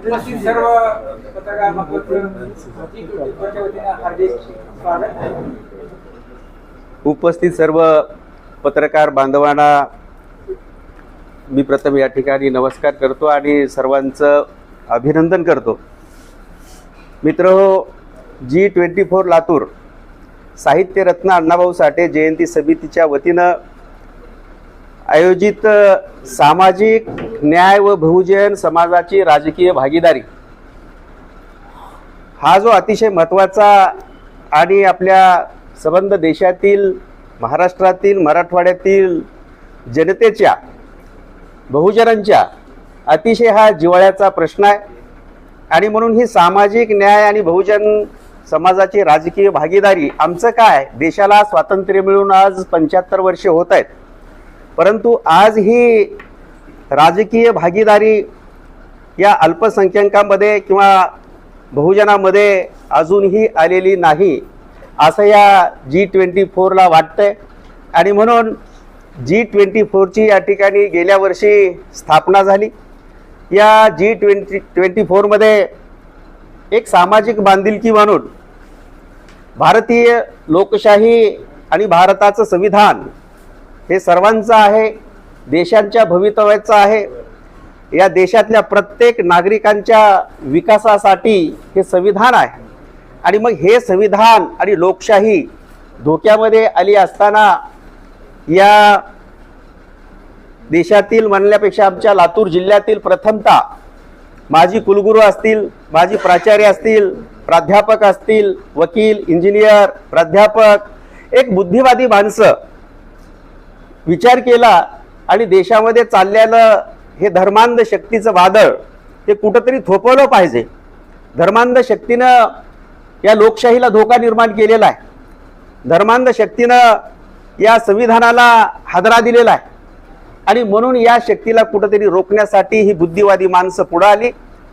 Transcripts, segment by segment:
उपस्थित सर्व पत्रकार उपस्थित सर्व पत्रकार बांधवांना मी प्रथम या ठिकाणी नमस्कार करतो आणि सर्वांचं अभिनंदन करतो. मित्र G twenty four Latur Sahityaratna Annabhau Sathe जयंती समितीच्या वतीनं आयोजित सामाजिक न्याय व बहुजन समाजाची राजकीय भागीदारी. हा जो अतिशय महत्त्वाचा आणि आपल्या संबंध देशातील महाराष्ट्रातील मराठवाड्यातील जनतेच्या बहुजनांच्या अतिशय हा जिव्हाळ्याचा प्रश्न आहे. आणि म्हणून ही सामाजिक न्याय आणि बहुजन समाजाची राजकीय भागीदारी आमचं काय? देशाला स्वातंत्र्य मिळून आज पंच्याहत्तर वर्षे होत आहेत. परंतु आज ही राजकीय भागीदारी या अल्पसंख्याकांमध्ये किंवा बहुजनामध्ये अजूनही आलेली नाही असं या जी ट्वेंटी फोरला वाटतंय. आणि म्हणून जी ट्वेंटी फोरची या ठिकाणी गेल्या वर्षी स्थापना झाली. या जी ट्वेंटी ट्वेंटी फोरमध्ये एक सामाजिक बांधिलकी म्हणून भारतीय लोकशाही आणि भारताचं संविधान हे सर्वांचं आहे देशांच्या भवितव्याचं आहे. या देशातल्या प्रत्येक नागरिकांच्या विकासासाठी हे संविधान आहे. आणि मग हे संविधान आणि लोकशाही धोक्यामध्ये आली असताना या देशातील म्हणल्यापेक्षा आमच्या लातूर जिल्ह्यातील प्रथमता माझी कुलगुरू असतील माझी प्राचार्य असतील प्राध्यापक असतील वकील इंजिनियर प्राध्यापक एक बुद्धिवादी माणसं विचार केला आणि देशामध्ये चाललेलं हे धर्मांध शक्तीचं वादळ ते कुठंतरी थोपवलं पाहिजे. धर्मांध शक्तीनं या लोकशाहीला धोका निर्माण केलेला आहे. धर्मांध शक्तीनं या संविधानाला हादरा दिलेला आहे. आणि म्हणून या शक्तीला कुठंतरी रोखण्यासाठी ही बुद्धिवादी माणसं पुढं आली.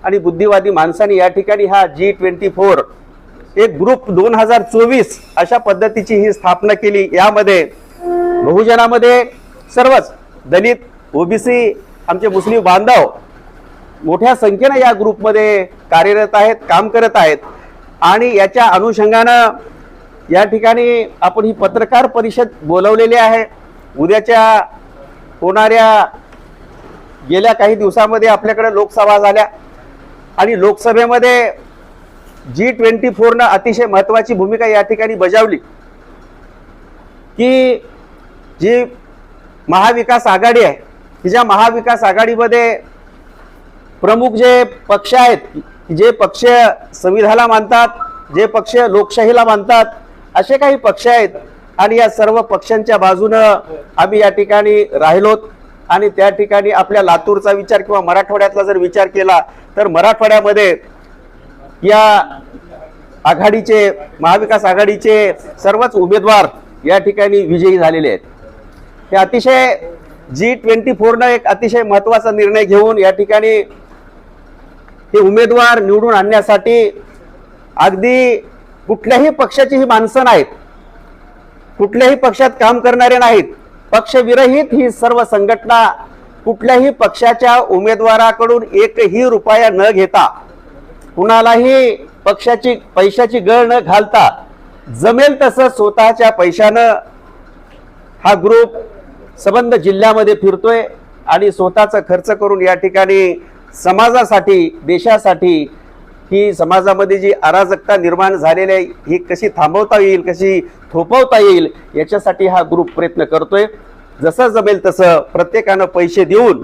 आणि बुद्धिवादी माणसाने या ठिकाणी हा जी ट्वेंटी फोर एक ग्रुप दोन हजार चोवीस अशा पद्धतीची ही स्थापना केली. यामध्ये बहुजनामध्ये सर्वच दलित ओबीसी आमचे मुस्लिम बांधव मोठ्या संख्येनं या ग्रुपमध्ये कार्यरत आहेत काम करत आहेत. आणि याच्या अनुषंगानं या ठिकाणी आपण ही पत्रकार परिषद बोलवलेली आहे. उद्याच्या होणाऱ्या गेल्या काही दिवसामध्ये आपल्याकडे लोकसभा झाल्या. आणि लोकसभेमध्ये जी ट्वेंटी फोरनं अतिशय महत्त्वाची भूमिका या ठिकाणी बजावली की जी महाविकास आघाडी आहे की ज्या महाविकास आघाडीमध्ये प्रमुख जे पक्ष आहेत जे पक्ष संविधाला मानतात जे पक्ष लोकशाहीला मानतात असे काही पक्ष आहेत आणि या सर्व पक्षांच्या बाजूनं आम्ही या ठिकाणी राहिलोत. आणि त्या ठिकाणी आपल्या लातूरचा विचार किंवा मराठवाड्यातला जर विचार केला तर मराठवाड्यामध्ये या आघाडीचे महाविकास आघाडीचे सर्वच उमेदवार या ठिकाणी विजयी झालेले आहेत. हे अतिशय जी ट्वेंटी फोरनं एक अतिशय महत्त्वाचा निर्णय घेऊन या ठिकाणी हे उमेदवार निवडून आणण्यासाठी अगदी कुठल्याही पक्षाची ही माणसं नाहीत. कुठल्याही पक्षात काम करणारे नाहीत. पक्षविरहित ही सर्व संघटना कुठल्याही पक्षाच्या उमेदवाराकडून एकही रुपया न घेता कुणालाही पक्षाची पैशाची गळ न घालता जमेल तसं स्वतःच्या पैशानं हा ग्रुप संबंध जिल्ह्यामध्ये फिरतोय आणि स्वतःचा खर्च करून या ठिकाणी समाजासाठी देशासाठी ही समाजामध्ये जी अराजकता निर्माण झालेली आहे ही कशी थांबवता येईल कशी थोपवता येईल याच्यासाठी हा ग्रुप प्रयत्न करतोय. जसं जमेल तसं प्रत्येकानं पैसे देऊन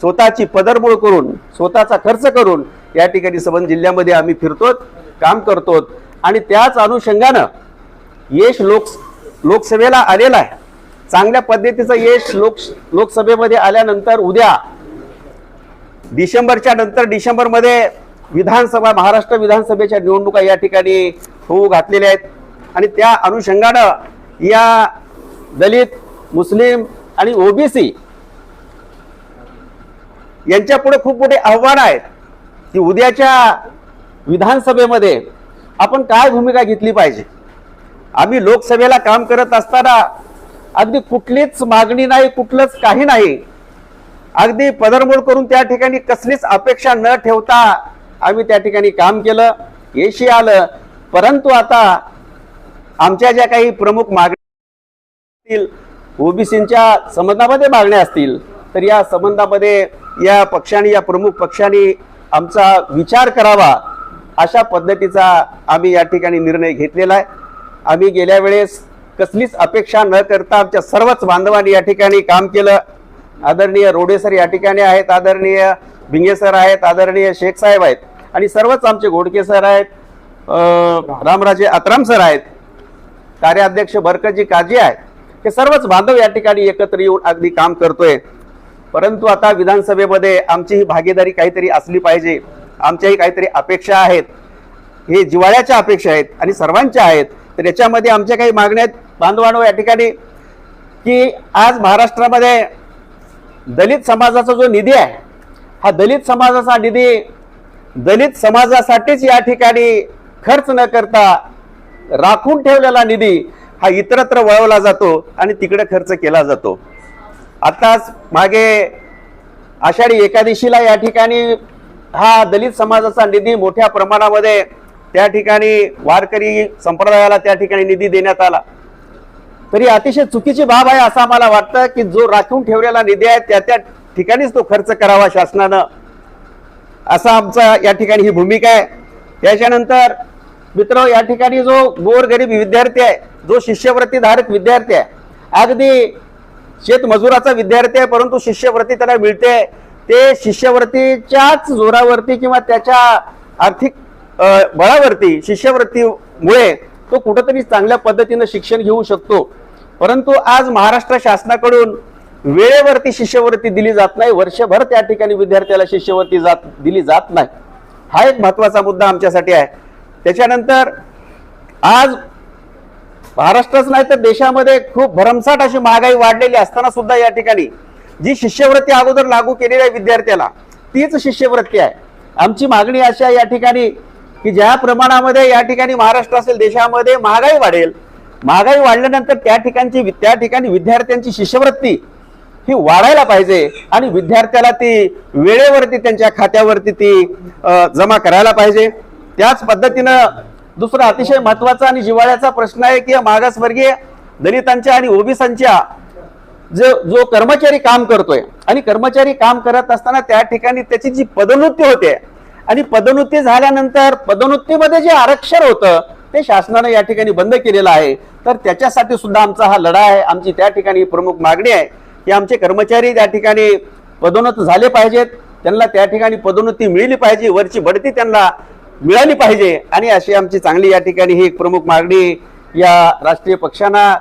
स्वतःची पदरमोड करून स्वतःचा खर्च करून या ठिकाणी सबन जिल्ह्यामध्ये आम्ही फिरतो काम करतो आणि त्याच अनुषंगानं यश लोक लोकसभेला आलेला आहे. चांगल्या पद्धतीचं यश लोक लोकसभेमध्ये आल्यानंतर उद्या डिसेंबरच्या नंतर डिसेंबरमध्ये विधानसभा महाराष्ट्र विधानसभेच्या निवडणुका या ठिकाणी होऊ घातलेल्या आहेत. आणि त्या अनुषंगानं या दलित मुस्लिम आणि ओबीसी यांच्या पुढे खूप मोठे आव्हान आहेत की उद्याच्या विधानसभेमध्ये आपण काय भूमिका घेतली पाहिजे. आम्ही लोकसभेला काम करत असताना अगदी कुठलीच मागणी नाही कुठलंच काही नाही. अगदी पदरमोड करून त्या ठिकाणी कसलीच अपेक्षा न ठेवता आम्ही त्या ठिकाणी काम केलं यशी आलं. परंतु आता आमच्या ज्या काही प्रमुख मागण्या असतील ओबीसीच्या संबंधामध्ये मागण्या असतील तर या संबंधामध्ये या पक्षाने या प्रमुख पक्षाने आमचा विचार करावा अशा पद्धतीचा आम्ही या ठिकाणी निर्णय घेतलेला आहे. आम्ही गेल्या वेळेस कसलीच अपेक्षा न करता आमच्या सर्वच बांधवांनी या ठिकाणी काम केलं. आदरणीय रोडे सर या ठिकाणी आहेत आदरणीय भिंगे सर आहेत आदरणीय शेख साहेब आहेत आणि सर्वच आमचे घोडके सर आहेत रामराजे अत्राम सर आहेत. कार्याध्यक्ष भरकजी काजी आहे हे सर्वच बांधव या ठिकाणी एकत्र येऊन अगदी काम करतोय. परंतु आता विधानसभेमध्ये आमची ही भागीदारी काहीतरी असली पाहिजे. आमच्याही काहीतरी अपेक्षा आहेत. हे जिवाळ्याच्या अपेक्षा आहेत आणि सर्वांच्या आहेत. तर याच्यामध्ये आमच्या काही मागण्या आहेत. बांधवांनो या ठिकाणी की आज महाराष्ट्रामध्ये दलित समाजाचा जो निधी आहे हा दलित समाजाचा निधी दलित समाजासाठीच या ठिकाणी खर्च न करता राखून ठेवलेला निधी हा इतरत्र वळवला जातो आणि तिकडे खर्च केला जातो. आताच मागे आषाढी एकादशीला या ठिकाणी हा दलित समाजाचा निधी मोठ्या प्रमाणामध्ये त्या ठिकाणी वारकरी संप्रदायाला त्या ठिकाणी निधी देण्यात आला. तरी अतिशय चुकीची बाब आहे असं आम्हाला वाटतं की जो राखून ठेवलेला निधी आहे त्या त्या ठिकाणीच तो खर्च करावा शासनानं. असा आमचा या ठिकाणी ही भूमिका आहे. त्याच्यानंतर मित्र या ठिकाणी जो गोरगरीब विद्यार्थी आहे जो शिष्यवृत्तीधारक विद्यार्थी आहे अगदी शेतमजुराचा विद्यार्थी आहे परंतु शिष्यवृत्ती त्याला मिळते. ते शिष्यवृत्तीच्याच जोरावरती किंवा त्याच्या आर्थिक बळावरती शिष्यवृत्तीमुळे तो कुठंतरी चांगल्या पद्धतीनं शिक्षण घेऊ शकतो. परंतु आज महाराष्ट्र शासनाकडून वेळेवरती शिष्यवृत्ती दिली जात नाही. वर्षभर त्या ठिकाणी विद्यार्थ्याला शिष्यवृत्ती जात दिली जात नाही. हा एक महत्त्वाचा मुद्दा आमच्यासाठी आहे. त्याच्यानंतर आज महाराष्ट्रच नाही तर देशामध्ये खूप भरमसाठ अशी महागाई वाढलेली असताना सुद्धा या ठिकाणी जी शिष्यवृत्ती अगोदर लागू केलेली आहे विद्यार्थ्याला तीच शिष्यवृत्ती आहे. आमची मागणी अशी आहे या ठिकाणी की ज्या प्रमाणामध्ये या ठिकाणी महाराष्ट्र असेल देशामध्ये महागाई वाढेल महागाई वाढल्यानंतर त्या ठिकाणची त्या ठिकाणी विद्यार्थ्यांची शिष्यवृत्ती ही वाढायला पाहिजे आणि विद्यार्थ्याला ती वेळेवरती त्यांच्या खात्यावरती ती जमा करायला पाहिजे. त्याच पद्धतीनं दुसरा अतिशय महत्त्वाचा आणि जिव्हाळ्याचा प्रश्न आहे की मागासवर्गीय दलितांच्या आणि ओबीसांच्या जो जो कर्मचारी काम करतोय आणि कर्मचारी काम करत असताना त्या ठिकाणी त्याची जी पदोन्नती होते आणि पदोन्नती झाल्यानंतर पदोन्नतीमध्ये जे आरक्षण होतं ते शासनानं या ठिकाणी बंद केलेलं आहे. तर त्याच्यासाठी सुद्धा आमचा हा लढा आहे. आमची त्या ठिकाणी प्रमुख मागणी आहे की आमचे कर्मचारी त्या ठिकाणी पदोन्नत झाले पाहिजेत. त्यांना त्या ठिकाणी पदोन्नती मिळली पाहिजे. वरची बढती त्यांना मिळाली पाहिजे. आणि अशी आमची चांगली या ठिकाणी ही एक प्रमुख मागणी या राष्ट्रीय पक्षांना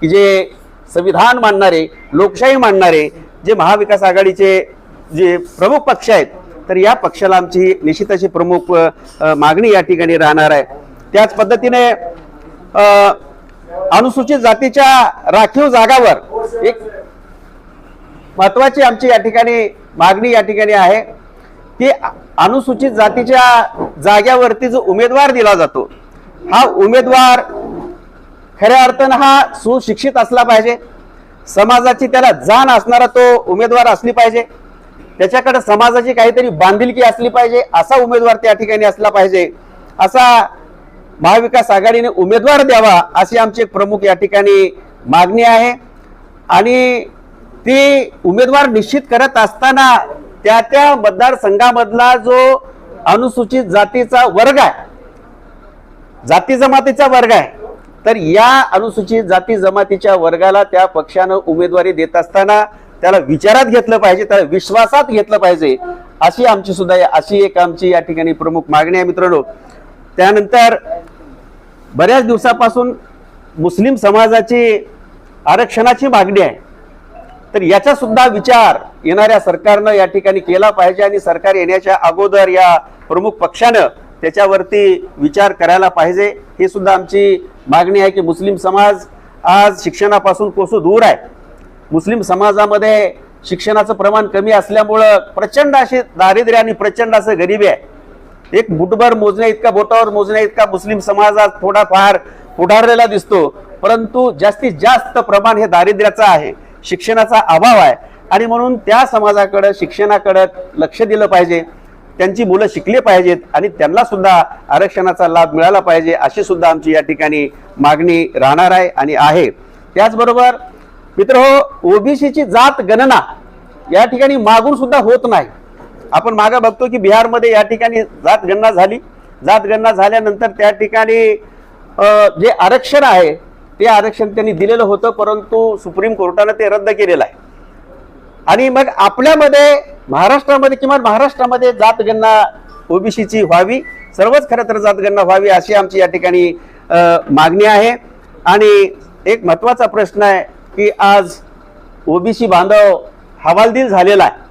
की जे संविधान मानणारे लोकशाही मानणारे जे महाविकास आघाडीचे जे प्रमुख पक्ष आहेत तर या पक्षाला आमची निश्चित अशी प्रमुख मागणी या ठिकाणी राहणार आहे. त्याच पद्धतीने अनुसूचित जातीच्या राखीव जागावर एक महत्वाची आमची या ठिकाणी मागणी या ठिकाणी आहे की अनुसूचित जातीच्या जाग्यावरती जो उमेदवार दिला जातो हा उमेदवार खऱ्या अर्थानं हा सुशिक्षित असला पाहिजे. समाजाची त्याला जाण असणारा तो उमेदवार असली पाहिजे. त्याच्याकडे समाजाची काहीतरी बांधिलकी असली पाहिजे असा उमेदवार त्या ठिकाणी असला पाहिजे असा महाविकास आघाडीने उमेदवार द्यावा अशी आमची एक प्रमुख या ठिकाणी मागणी आहे. आणि ती उमेदवार निश्चित करत असताना त्या त्या मतदारसंघामधला जो अनुसूचित जातीचा वर्ग आहे जाती जमातीचा वर्ग आहे तर या अनुसूचित जाती जमातीच्या वर्गाला त्या पक्षानं उमेदवारी देत असताना त्याला विचारात घेतलं पाहिजे त्याला विश्वासात घेतलं पाहिजे अशी आमची सुद्धा अशी एक आमची या ठिकाणी प्रमुख मागणी आहे मित्रांनो. त्यानंतर बऱ्याच दिवसापासून मुस्लिम समाजाची आरक्षणाची मागणी आहे. तर याचा सुद्धा विचार येणाऱ्या सरकारनं या ठिकाणी केला पाहिजे आणि सरकार येण्याच्या अगोदर या प्रमुख पक्षानं त्याच्यावरती विचार करायला पाहिजे. ही सुद्धा आमची मागणी आहे की मुस्लिम समाज आज शिक्षणापासून कोसू दूर आहे. मुस्लिम समाजामध्ये शिक्षणाचं प्रमाण कमी असल्यामुळं प्रचंड अशी दारिद्र्य आणि प्रचंड असं गरिबी आहे. एक मुठभर मोजण्या इतका बोटावर मोजण्या इतका मुस्लिम समाजात थोडाफार पुढारलेला दिसतो. परंतु जास्तीत जास्त प्रमाण हे दारिद्र्याचं आहे. शिक्षणाचा अभाव आहे. आणि म्हणून त्या समाजाकडं शिक्षणाकडं लक्ष दिलं पाहिजे. त्यांची मुलं शिकली पाहिजेत आणि त्यांना सुद्धा आरक्षणाचा लाभ मिळाला पाहिजे अशी सुद्धा आमची या ठिकाणी मागणी राहणार आहे आणि आहे. त्याचबरोबर मित्र हो ओबीसीची जात गणना या ठिकाणी मागून सुद्धा होत नाही. आपण मागं बघतो की बिहारमध्ये या ठिकाणी जात गणना झाली. जात गणना झाल्यानंतर त्या ठिकाणी जे आरक्षण आहे ते आरक्षण त्यांनी दिलेलं होतं परंतु सुप्रीम कोर्टानं ते रद्द केलेलं आहे. आणि मग आपल्यामध्ये महाराष्ट्रामध्ये किमान महाराष्ट्रामध्ये जातगणना ओबीसीची व्हावी सर्वच खरं तर जातगणना व्हावी अशी आमची या ठिकाणी मागणी आहे. आणि एक महत्त्वाचा प्रश्न आहे की आज ओबीसी बांधव हवालदिल झालेला आहे.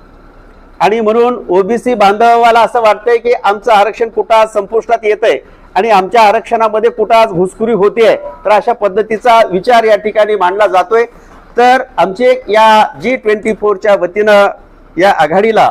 आणि म्हणून ओबीसी बांधवाला असं वाटतंय की आमचं आरक्षण कुठं आज संपुष्टात आहे आणि आमच्या आरक्षणामध्ये कुठं आज घुसखुरी होतीये तर अशा पद्धतीचा विचार या ठिकाणी मांडला जातोय. तर आमची एक या जी ट्वेंटी फोरच्या वतीनं या आघाडीला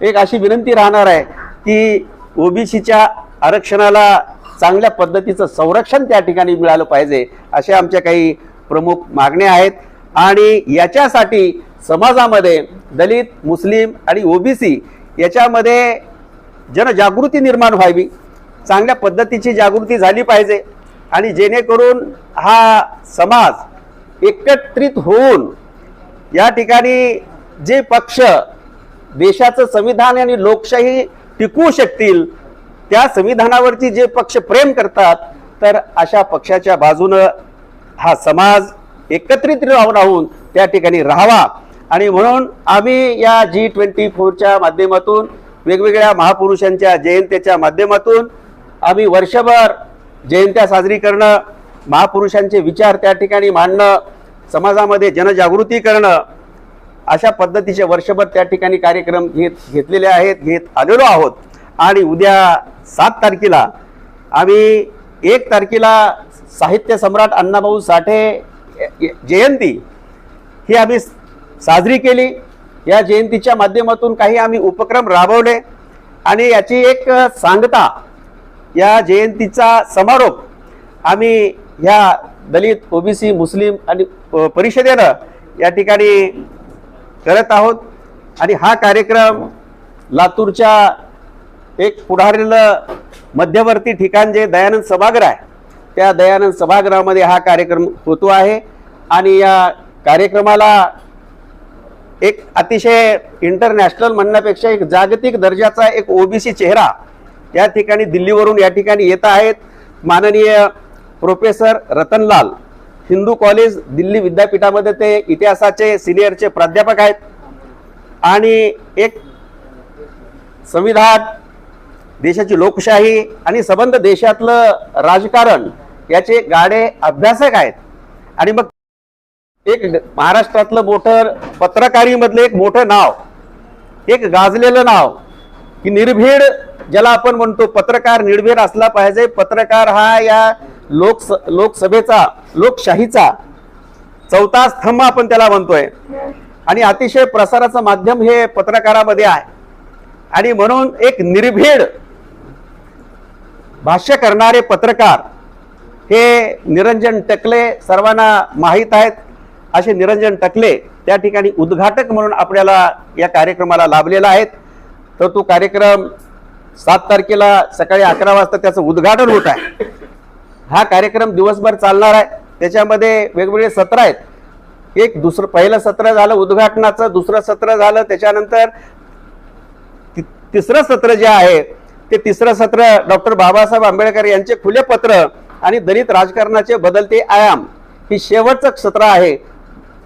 एक अशी विनंती राहणार आहे की ओबीसीच्या आरक्षणाला चांगल्या पद्धतीचं संरक्षण त्या ठिकाणी मिळालं पाहिजे अशा आमच्या काही प्रमुख मागण्या आहेत. आणि याच्यासाठी समाजामध्ये दलित मुस्लिम आणि ओबीसी याच्यामध्ये जनजागृती निर्माण व्हावी चांगल्या पद्धतीची जागृती झाली पाहिजे. आणि जेणेकरून हा समाज एकत्रित होऊन या ठिकाणी जे पक्ष देशाचं संविधान आणि लोकशाही टिकवू शकतील त्या संविधानावरती जे पक्ष प्रेम करतात तर अशा पक्षाच्या बाजूनं हा समाज एकत्रित राहून राहून त्या ठिकाणी राहावा. आणि म्हणून आम्ही या जी ट्वेंटी फोरच्या माध्यमातून वेगवेगळ्या महापुरुषांच्या जयंतीच्या माध्यमातून आम्ही वर्षभर जयंत्या साजरी करणं महापुरुषांचे विचार त्या ठिकाणी मांडणं समाजामध्ये जनजागृती करणं अशा पद्धतीचे वर्षभर त्या ठिकाणी कार्यक्रम घेत घेतलेले आहेत घेत आलेलो आहोत. आणि उद्या सात तारखेला आम्ही एक तारखेला साहित्य सम्राट अण्णाभाऊ साठे जयंती ही आम्ही साजरी केली. या जयंतीच्या माध्यमातून काही आम्ही उपक्रम राबवले. आणि याची एक सांगता या जयंतीचा समारोप आम्ही ह्या दलित ओबीसी मुस्लिम आणि परिषदेनं या ठिकाणी करत आहोत. आणि हा कार्यक्रम लातूरच्या एक पुढारीलं मध्यवर्ती ठिकाण जे दयानंद सभागृह आहे त्या दयानंद सभागृहामध्ये हा कार्यक्रम होतो आहे. आणि या कार्यक्रमाला एक अतिशय इंटरनॅशनल म्हणण्यापेक्षा एक जागतिक दर्जाचा एक ओबीसी चेहरा या ठिकाणी दिल्लीवरून या ठिकाणी येत आहेत. माननीय प्रोफेसर रतनलाल हिंदू कॉलेज दिल्ली विद्यापीठामध्ये ते इतिहासाचे सिनियरचे प्राध्यापक आहेत. आणि एक संविधान देशाची लोकशाही आणि संबंध देशातलं राजकारण याचे गाडे अभ्यासक आहेत. आणि मग एक महाराष्ट्रातलं मोठं पत्रकारीमधलं एक मोठं नाव एक गाजलेलं नाव की निर्भीड ज्याला आपण म्हणतो पत्रकार निर्भीड असला पाहिजे. पत्रकार हा या लोकस लोकसभेचा लोकशाहीचा चौथा स्तंभ आपण त्याला म्हणतोय. आणि अतिशय प्रसाराचं माध्यम हे पत्रकारामध्ये आहे. आणि म्हणून एक निर्भीड भाष्य करणारे पत्रकार हे निरंजन टकले सर्वांना माहीत आहेत. असे निरंजन टकले त्या ठिकाणी उद्घाटक म्हणून आपल्याला या कार्यक्रमाला लाभलेला आहेत. तर तो कार्यक्रम सात तारखेला सकाळी अकरा वाजता त्याचं उद्घाटन होत आहे. हा कार्यक्रम दिवसभर चालणार आहे. त्याच्यामध्ये वेगवेगळे सत्र आहेत. एक दुसरं पहिलं सत्र झालं उद्घाटनाचं दुसरं सत्र झालं त्याच्यानंतर ति- तिसरं सत्र जे आहे ते तिसरं सत्र डॉक्टर बाबासाहेब आंबेडकर यांचे खुले पत्र आणि दलित राजकारणाचे बदलते आयाम ही शेवटचं सत्र आहे.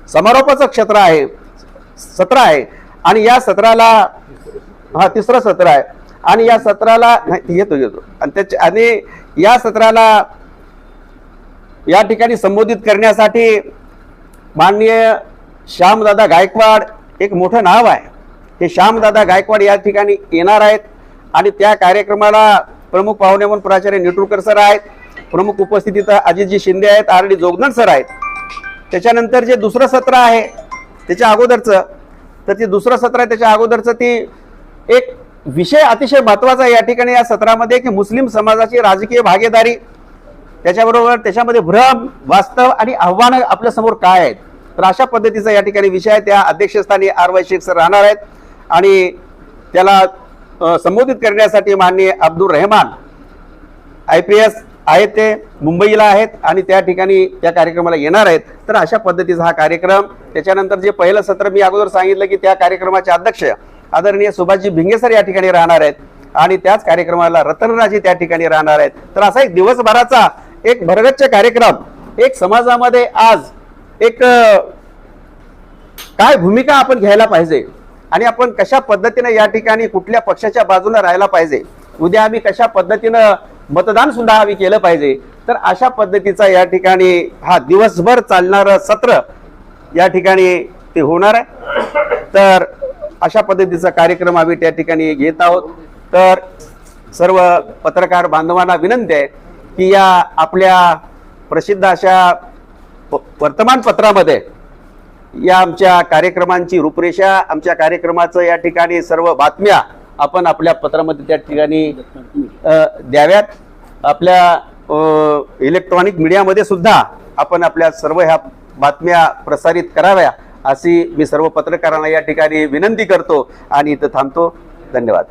समारोपाचं क्षेत्र आहे. सत्र आहे. आणि या सत्राला हा तिसरं सत्र आहे. आणि या सत्राला नाही येतो येतो. आणि त्याच्या आणि या सत्राला या ठिकाणी संबोधित करण्यासाठी माननीय श्यामदादा गायकवाड एक मोठं नाव आहे. हे श्यामदादा गायकवाड या ठिकाणी येणार आहेत आणि त्या कार्यक्रमाला प्रमुख पाहुणे म्हणून प्राचार्य नेटुरकर सर आहेत. प्रमुख उपस्थितीत अजितजी शिंदे आहेत आर डी जोगदंड सर आहेत. त्याच्यानंतर जे दुसरं सत्र आहे त्याच्या अगोदरचं तर ते दुसरं सत्र आहे त्याच्या अगोदरचं ती एक विषय अतिशय महत्त्वाचा आहे या ठिकाणी या सत्रामध्ये की मुस्लिम समाजाची राजकीय भागीदारी त्याच्याबरोबर त्याच्यामध्ये भ्रम वास्तव आणि आव्हानं आपल्यासमोर काय आहेत? तर अशा पद्धतीचा या ठिकाणी विषय आहे. त्या अध्यक्षस्थानी आर वाय शेख सर राहणार आहेत. आणि त्याला संबोधित करण्यासाठी माननीय Abdul Rahman I P S आहेत ते मुंबईला आहेत आणि त्या ठिकाणी त्या कार्यक्रमाला येणार आहेत. तर अशा पद्धतीचा हा कार्यक्रम त्याच्यानंतर जे पहिलं सत्र मी अगोदर सांगितलं की त्या कार्यक्रमाचे अध्यक्ष आदरणीय सुभाषजी भिंगेसर या ठिकाणी राहणार आहेत. आणि त्याच कार्यक्रमाला रतनराजे त्या ठिकाणी राहणार आहेत. तर असा एक दिवसभराचा एक भरगच्च कार्यक्रम एक समाजामध्ये आज एक काय भूमिका आपण घ्यायला पाहिजे आणि आपण कशा पद्धतीने या ठिकाणी कुठल्या पक्षाच्या बाजूने राहायला पाहिजे उद्या आम्ही कशा पद्धतीनं मतदान सुद्धा आम्ही केलं पाहिजे तर अशा पद्धतीचा या ठिकाणी हा दिवसभर चालणारं सत्र या ठिकाणी ते होणार आहे. तर अशा पद्धतीचा कार्यक्रम आम्ही त्या ठिकाणी घेत आहोत. तर सर्व पत्रकार बांधवांना विनंती आहे की या आपल्या प्रसिद्ध अशा प- वर्तमानपत्रामध्ये या आमच्या कार्यक्रमांची रूपरेषा आमच्या कार्यक्रमाचं या ठिकाणी सर्व बातम्या आपण आपल्या पत्रामध्ये त्या ठिकाणी द्याव्यात. आपल्या इलेक्ट्रॉनिक मीडियामध्ये सुद्धा आपण आपल्या सर्व ह्या बातम्या प्रसारित कराव्या. अशी मी सर्व पत्रकारांना या ठिकाणी विनंती करतो आणि इथं थांबतो. धन्यवाद.